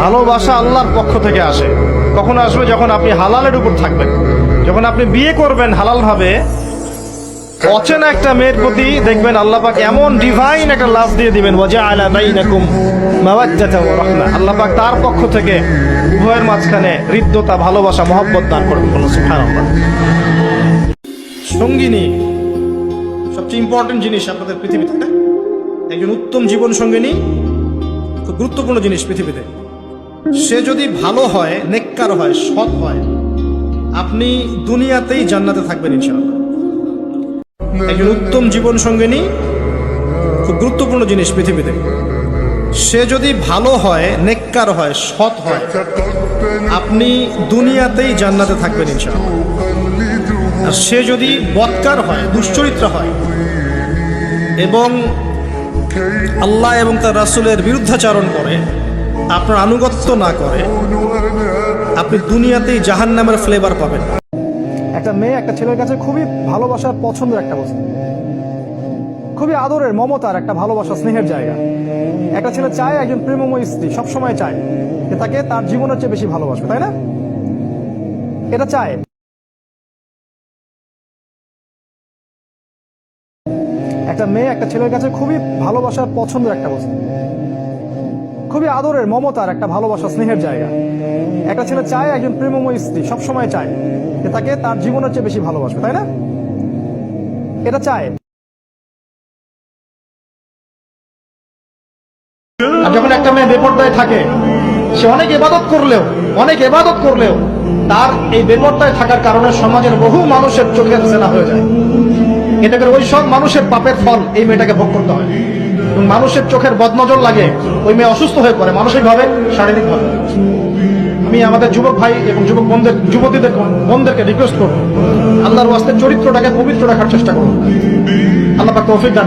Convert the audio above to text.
ভালোবাসা আল্লাহর পক্ষ থেকে আসে। কখন আসবে? যখন আপনি হালালের উপর থাকবেন। যখন আপনি বিয়ে করবেন হালাল ভাবে অচেনা একটা মেয়ের প্রতি দেখবেন আল্লাহ পাক এমন ডিভাইন একটা লাভ দিয়ে দিবেন ওয়াজা আলা বাইনাকুম মাওয়াজ্জাতা ওয়া রাহমা। আল্লাহ পাক তার পক্ষ থেকে উভয়ের মাঝখানে হৃদ্যতা, ভালোবাসা, মহব্বত দান করবেন সঙ্গিনী, সবচেয়ে ইম্পর্টেন্ট জিনিস আপনাদের পৃথিবীতে না? একজন উত্তম জীবন সঙ্গিনী, খুব গুরুত্বপূর্ণ জিনিস পৃথিবীতে। সে যদি ভালো হয়, নেককার হয়, সৎ হয়, আপনি দুনিয়াতেই জান্নাতে থাকবেন ইনশাআল্লাহ। একজন উত্তম জীবন সঙ্গিনী খুব গুরুত্বপূর্ণ জিনিস পৃথিবীতে। সে যদি ভালো হয়, নেককার হয়, সৎ হয়, আপনি দুনিয়াতেই জান্নাতে থাকবেন ইনশাআল্লাহ। আর সে যদি বৎকার হয়, দুশ্চরিত্র হয়, এবং আল্লাহ এবং তার রাসূলের বিরুদ্ধাচারণ করে আপনার আনুগত্য না করে, আপনি দুনিয়াতেই জাহান্নামের ফ্লেভার পাবেন। একটা মেয়ে, একটা ছেলের কাছে খুবই ভালোবাসার পছন্দের একটা বস্তু। খুবই আদরের, মমতার একটা ভালোবাসা, স্নেহের জায়গা। একটা ছেলে চায় একজন প্রেমময় স্ত্রী, সবসময় চায়। যে তাকে তার জীবনের চেয়ে বেশি ভালোবাসবে, তাই না? এটা চায়। একটা মেয়ে, একটা ছেলের কাছে খুবই ভালোবাসার পছন্দের একটা বস্তু। খুবই আদরের, মমতার একটা ভালোবাসা, স্নেহের জায়গা। একটা ছেলে চায় একজন প্রেমময় স্ত্রী, সবসময় চায় যে তাকে তার জীবনের চেয়ে বেশি ভালোবাসবে, তাই না? এটা চায়। যখন একটা মেয়ে বেপরদায় থাকে, সে অনেক এবাদত করলেও, অনেক এবাদত করলেও, তার এই বেপরদায় থাকার কারণে সমাজের বহু মানুষের চোখের জেনা হয়ে যায়। এটা করে ওই সব মানুষের পাপের ফল এই মেয়েটাকে ভোগ করতে হয়। মানুষের চোখের বদনজর লাগে, ওই মেয়ে অসুস্থ হয়ে পড়ে, মানসিকভাবে, শারীরিকভাবে। আমি আমাদের যুবক ভাই এবং যুবক বোনদের, যুবতীদের, বোনদেরকে রিকোয়েস্ট করব। আল্লাহর ওয়াস্তে চরিত্রটাকে পবিত্র রাখার চেষ্টা করব। আল্লাহ তৌফিক দান